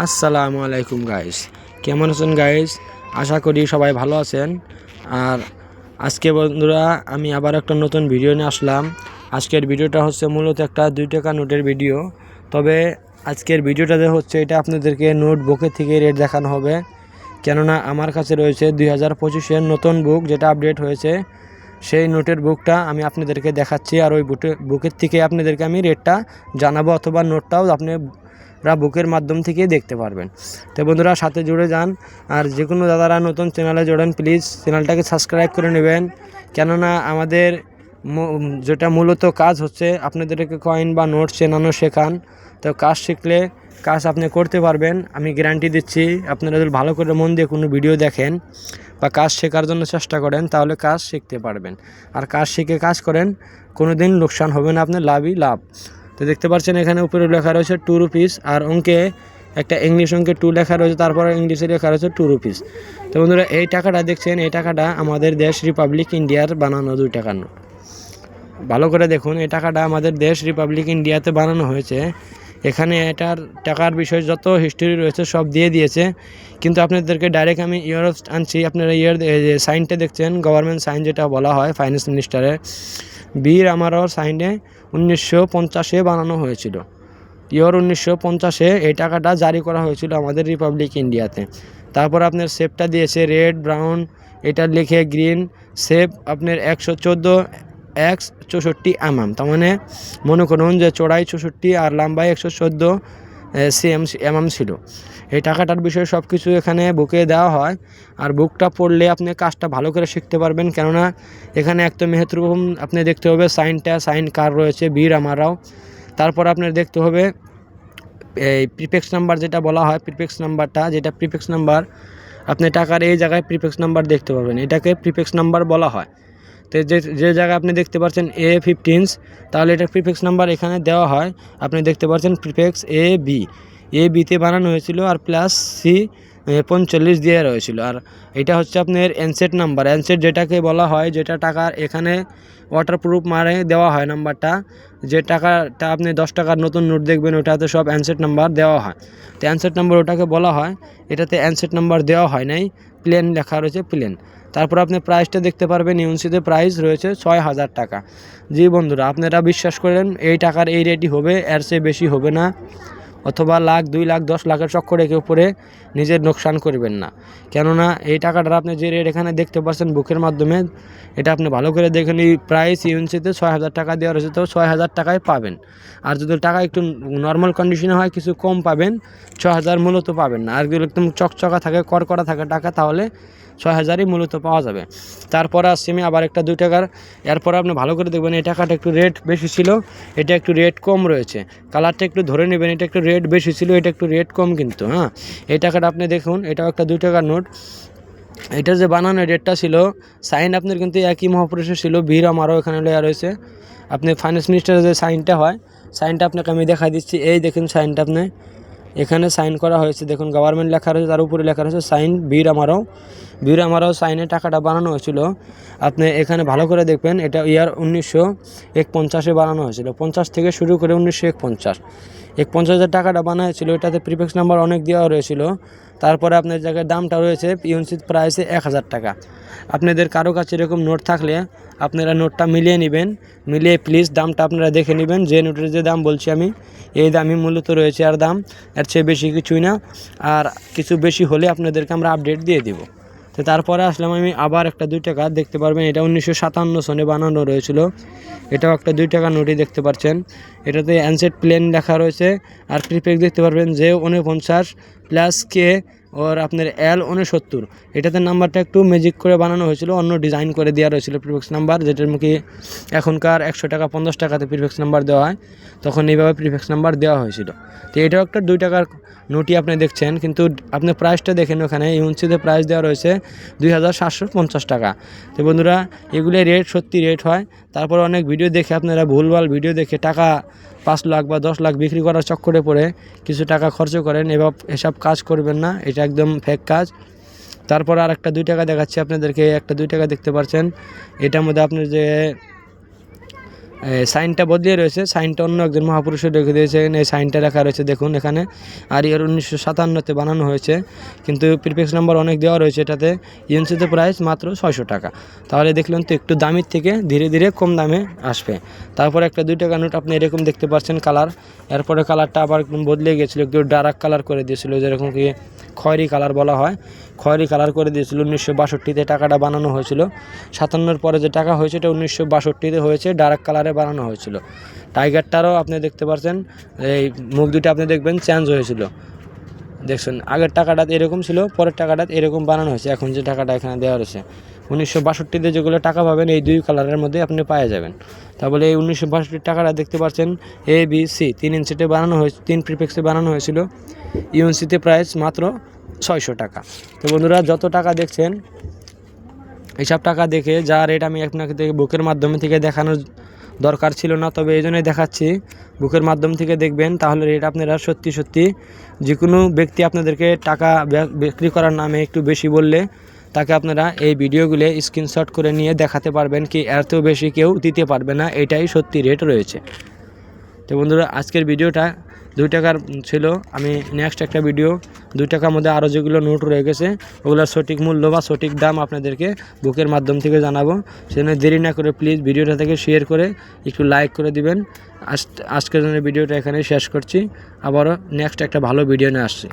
আসসালামু আলাইকুম গাইস কেমন আছেন গাইস আশা করি সবাই ভালো আছেন। আর আজকে বন্ধুরা, আমি আবার একটা নতুন ভিডিও নিয়ে আসলাম। আজকের ভিডিওটা হচ্ছে মূলত একটা দুই টাকা নোটের ভিডিও তবে আজকের ভিডিওটাতে হচ্ছে, এটা আপনাদেরকে নোট বুকের থেকে রেট দেখানো হবে। কেননা আমার কাছে রয়েছে দুই হাজার পঁচিশের নতুন বুক যেটা আপডেট হয়েছে। সেই নোটের বুকটা আমি আপনাদেরকে দেখাচ্ছি, আর ওই বুকে বুকের থেকে আপনাদেরকে আমি রেটটা জানাব, অথবা নোটটাও আপনি রা বুকের মাধ্যম থেকে দেখতে পারবেন। তো বন্ধুরা, সাথে জুড়ে যান। আর যে কোনো দাদারা নতুন চ্যানেলে জোড়েন প্লিজ চ্যানেলটাকে সাবস্ক্রাইব করে নেবেন। কেননা আমাদের যেটা মূলত কাজ হচ্ছে, আপনাদেরকে কয়েন বা নোট চেনানো শেখান। তো কাজ শিখলে কাজ আপনি করতে পারবেন। আমি গ্যারান্টি দিচ্ছি, আপনারা যদি ভালো করে মন দিয়ে কোনো ভিডিও দেখেন বা কাজ শেখার জন্য চেষ্টা করেন, তাহলে কাজ শিখতে পারবেন। আর কাজ শিখে কাজ করেন কোনো দিন লোকসান হবে না আপনার, লাভই লাভ। তো দেখতে পাচ্ছেন এখানে উপরে লেখা রয়েছে টু রুপিস আর অঙ্কে একটা ইংলিশ অঙ্কে টু লেখা রয়েছে, তারপরে ইংলিশে লেখা রয়েছে টু রুপিস তো বন্ধুরা, এই টাকাটা দেখছেন, এই টাকাটা আমাদের দেশ রিপাবলিক ইন্ডিয়ার বানানো দুই টাকার নোট। ভালো করে দেখুন, এই টাকাটা আমাদের দেশ রিপাবলিক ইন্ডিয়াতে বানানো হয়েছে। এখানে এটার টাকার বিষয়ে যত হিস্টোরি রয়েছে, সব দিয়ে দিয়েছে। কিন্তু আপনাদেরকে ডাইরেক্ট আমি ইয়ার আনছি, আপনারা ইয়ার সাইনটা দেখছেন গভর্নমেন্ট সাইন যেটা বলা হয় ফাইন্যান্স মিনিস্টারের বীর আমারও সাইনে উনিশশো পঞ্চাশে বানানো হয়েছিল। ইয়র উনিশশো পঞ্চাশে এই টাকাটা জারি করা হয়েছিল আমাদের রিপাবলিক ইন্ডিয়াতে তারপর আপনার সেপটা দিয়েছে রেড ব্রাউন এটা লিখে গ্রিন সেপ আপনার একশো চোদ্দ এক্স চৌষট্টি এমএম তার মানে মনে করুন যে চড়াই চৌষট্টি আর লম্বাই একশো চোদ্দ সিএম এমএম ছিল। এই টাকাটার বিষয়ে সব কিছু এখানে বুকে দেওয়া হয়। আর বুকটা পড়লে আপনি কাজটা ভালো করে শিখতে পারবেন। কেননা এখানে একদম মেহতরকম আপনি দেখতে হবে সাইনটা সাইন কার রয়েছে, বীর আমারাও। তারপর আপনার দেখতে হবে এই প্রিপেক্স নাম্বার যেটা বলা হয় প্রিপেক্স নাম্বারটা যেটা প্রিপেক্স নাম্বার আপনি টাকার এই জায়গায় প্রিপেক্স নাম্বার দেখতে পাবেন। এটাকে প্রিপেক্স নাম্বার বলা হয়। তো যে যে জায়গায় আপনি দেখতে পাচ্ছেন এ ফিফটিনস তাহলে এটা প্রিপেক্স নাম্বার এখানে দেওয়া হয়। আপনি দেখতে পাচ্ছেন প্রিপেক্স এ বি এ বিতে বানানো হয়েছিল আর প্লাস সি পঞ্চল্লিশ দিয়ে রয়েছিল। আর এটা হচ্ছে আপনার এনসেট নাম্বার এনসেট যেটাকে বলা হয়, যেটা টাকার এখানে ওয়াটারপ্রুফ মারে দেওয়া হয় নাম্বারটা। যে টাকাটা আপনি দশ টাকার নতুন নোট দেখবেন, ওটাতে সব অ্যানসেট নাম্বার দেওয়া হয়। তো অ্যানসেট নাম্বার ওটাকে বলা হয়। এটাতে অ্যানসেট নাম্বার দেওয়া হয় নাই। প্লেন লেখা রয়েছে প্লেন তারপর আপনি প্রাইসটা দেখতে পারবেন ইউনসিতে প্রাইস রয়েছে ছয় হাজার টাকা। জি বন্ধুরা, আপনারা বিশ্বাস করেন, এই টাকার এই রেটই হবে, এর চেয়ে বেশি হবে না। অথবা লাখ, দুই লাখ, দশ লাখের চক্করে কেউ পরে নিজের নোকসান করবেন না। কেননা, এই টাকাটা আপনি যে রেট এখানে দেখতে পাচ্ছেন বুকের মাধ্যমে, এটা আপনি ভালো করে দেখেন, এই প্রাইস ইউএনসিতে ছয় হাজার টাকা দেওয়া রয়েছে, তো ছয় হাজার টাকায় পাবেন। আর যদি টাকা একটু নর্মাল কন্ডিশনে হয়, কিছু কম পাবেন ছ হাজার মূলত পাবেন না। আর যদি একদম চকচকা থাকে, কড়কড়া থাকে টাকা, তাহলে ছয় হাজারই মূলত পাওয়া যাবে। তারপর আমি আবার একটা দুই টাকার। এরপর আপনি ভালো করে দেখবেন, এই টাকাটা একটু রেট বেশি ছিল, এটা একটু রেট কম রয়েছে। কালারটা একটু ধরে নেবেন, এটা একটু রেট বেশি ছিল, এটা একটু রেট কম কিন্তু হ্যাঁ? এই টাকাটা আপনি দেখুন, এটাও একটা দুই টাকার নোট। এটা যে বানানো ডেটটা ছিল সাইন আপনার কিন্তু একই মহাপুরুষের ছিল বীর আমারও এখানে লেয়া রয়েছে। আপনি ফাইন্যান্স মিনিস্টারের যে সাইনটা হয় সাইনটা আপনাকে আমি দেখা দিচ্ছি, এই দেখুন সাইনটা আপনি। এখানে সাইন করা হয়েছে। দেখুন গভর্নমেন্ট লেখা রয়েছে, তার উপরে লেখা রয়েছে, সাইন বীর আমারও। বীর আমারও সাইনে টাকাটা বানানো হয়েছিল। আপনি এখানে ভালো করে দেখবেন, এটা ইয়ার উনিশশো এক পঞ্চাশে বানানো হয়েছিল। পঞ্চাশ থেকে শুরু করে উনিশশো এক পঞ্চাশ এক পঞ্চাশ হাজার টাকাটা বানা হয়েছিল। এটাতে প্রিফেক্স নাম্বার অনেক দেওয়া রয়েছিল। তারপরে আপনার জায়গায় দামটা রয়েছে ইউনিট প্রাইসে এক হাজার টাকা। আপনাদের কারও কাছে এরকম নোট থাকলে আপনারা নোটটা মিলিয়ে নেবেন। মিলিয়ে প্লিজ দামটা আপনারা দেখে নেবেন। যে নোটের যে দাম বলছি আমি, এই দামই মূলত রয়েছে আর দাম। এর চেয়ে বেশি কিছুই না। আর কিছু বেশি হলে আপনাদেরকে আমরা আপডেট দিয়ে দিব। তো তারপরে আসলাম আমি আবার একটা দুই টাকা। দেখতে পারবেন এটা উনিশশো সাতান্ন সনে বানানো রয়েছিল। এটাও একটা দুই টাকা নোটই দেখতে পাচ্ছেন। এটাতে অ্যানসেট প্লেন লেখা রয়েছে। আর প্রিপেক দেখতে পারবেন যে উনপঞ্চাশ প্লাস কে ওর আপনার এল উনসত্তর এটাতে নাম্বারটা একটু ম্যাজিক করে বানানো হয়েছিল, অন্য ডিজাইন করে দেওয়া রয়েছিল প্রিফেক্স নাম্বার যেটার মুখে এখনকার একশো টাকা, পঞ্চাশ টাকাতে প্রিফেক্স নাম্বার দেওয়া হয়। তখন এইভাবে প্রিফেক্স নাম্বার দেওয়া হয়েছিল। তো এটাও একটা দুই টাকার নোটই আপনি দেখছেন, কিন্তু আপনি প্রাইসটা দেখেন ওখানে ইউনসিতে প্রাইস দেওয়া রয়েছে দুই হাজার সাতশো পঞ্চাশ টাকা। তো বন্ধুরা এগুলো রেট সত্যি রেট হয়। তারপর অনেক ভিডিও দেখে আপনারা ভুলভাল ভিডিও দেখে টাকা পাঁচ লাখ বা দশ লাখ বিক্রি করার চক্করে পড়ে কিছু টাকা খরচ করেন এবার এসব কাজ করবেন না, এটা একদম ফেক কাজ। তারপর আর একটা দুই টাকা দেখাচ্ছি আপনাদেরকে, একটা দুই টাকা দেখতে পাচ্ছেন। এটার মধ্যে আপনার যে সাইনটা বদলিয়ে রয়েছে, সাইনটা অন্য একজন মহাপুরুষে রেখে দিয়েছেন এই সাইনটা রাখা রয়েছে দেখুন এখানে। আর এর উনিশশো সাতান্নতে বানানো হয়েছে, কিন্তু প্রিপেক্স নাম্বার অনেক দেওয়া রয়েছে এটাতে ইউএনসিতে প্রাইস মাত্র ছয়শো টাকা। তাহলে দেখলেন তো একটু দামের থেকে ধীরে ধীরে কম দামে আসবে। তারপর একটা দুই টাকা নোট আপনি এরকম দেখতে পাচ্ছেন কালার, এরপরে কালারটা আবার বদলে গিয়েছিল একটু ডার্ক কালার করে দিয়েছিল, যেরকম কি খয়েরি কালার বলা হয়। খয়েরি কালার করে দিয়েছিল, উনিশশো বাষট্টিতে টাকাটা বানানো হয়েছিল। সাতান্নর পরে যে টাকা হয়েছে এটা উনিশশো বাষট্টিতে হয়েছে, ডার্ক কালারে বানানো হয়েছিল। টাইগারটারও আপনি দেখতে পাচ্ছেন এই মুখ দুটো আপনি দেখবেন চেঞ্জ হয়েছিল। দেখছেন, আগের টাকাটা এরকম ছিল, পরের টাকাটা এরকম বানানো হয়েছে। এখন যে টাকাটা এখানে দেওয়া রয়েছে, উনিশশো বাষট্টিতে যেগুলো টাকা পাবেন, এই দুই কালারের মধ্যে আপনি পাওয়া যাবেন। তাহলে এই উনিশশো বাষট্টির টাকাটা দেখতে পাচ্ছেন এ বি সি তিন ইঞ্চিতে বানানো হয়েছে, তিন প্রিপেক্সে বানানো হয়েছিল। ইউএনসিতে প্রাইস মাত্র ছয়শো টাকা। তো বন্ধুরা, যত টাকা দেখছেন, এইসব টাকা দেখে যা রেট আমি আপনাকে বুকের মাধ্যমে থেকে দেখানোর দরকার ছিল না, তবে এই জন্যই দেখাচ্ছি। বুকের মাধ্যম থেকে দেখবেন, তাহলে রেট আপনারা সত্যি সত্যি যে কোনো ব্যক্তি আপনাদেরকে টাকা বিক্রি করার নামে একটু বেশি বললে, তাকে আপনারা এই ভিডিওগুলো স্ক্রিনশট করে নিয়ে দেখাতে পারবেন কি এত বেশি কেউ দিতে পারবে না, এটাই সত্যি রেট রয়েছে। তো বন্ধুরা, আজকের ভিডিওটা দুই টাকার ছিল। আমি নেক্সট একটা ভিডিও দুই টাকার মধ্যে আরও যেগুলো নোট রয়ে গেছে, ওগুলোর সঠিক মূল্য বা সঠিক দাম আপনাদেরকে বুকের মাধ্যম থেকে জানাব। সেজন্য দেরি না করে প্লিজ ভিডিওটা থেকে শেয়ার করে একটু লাইক করে দিবেন। আজ আজকের জন্য ভিডিওটা এখানে শেষ করছি। আবারও নেক্সট একটা ভালো ভিডিও নিয়ে আসছি।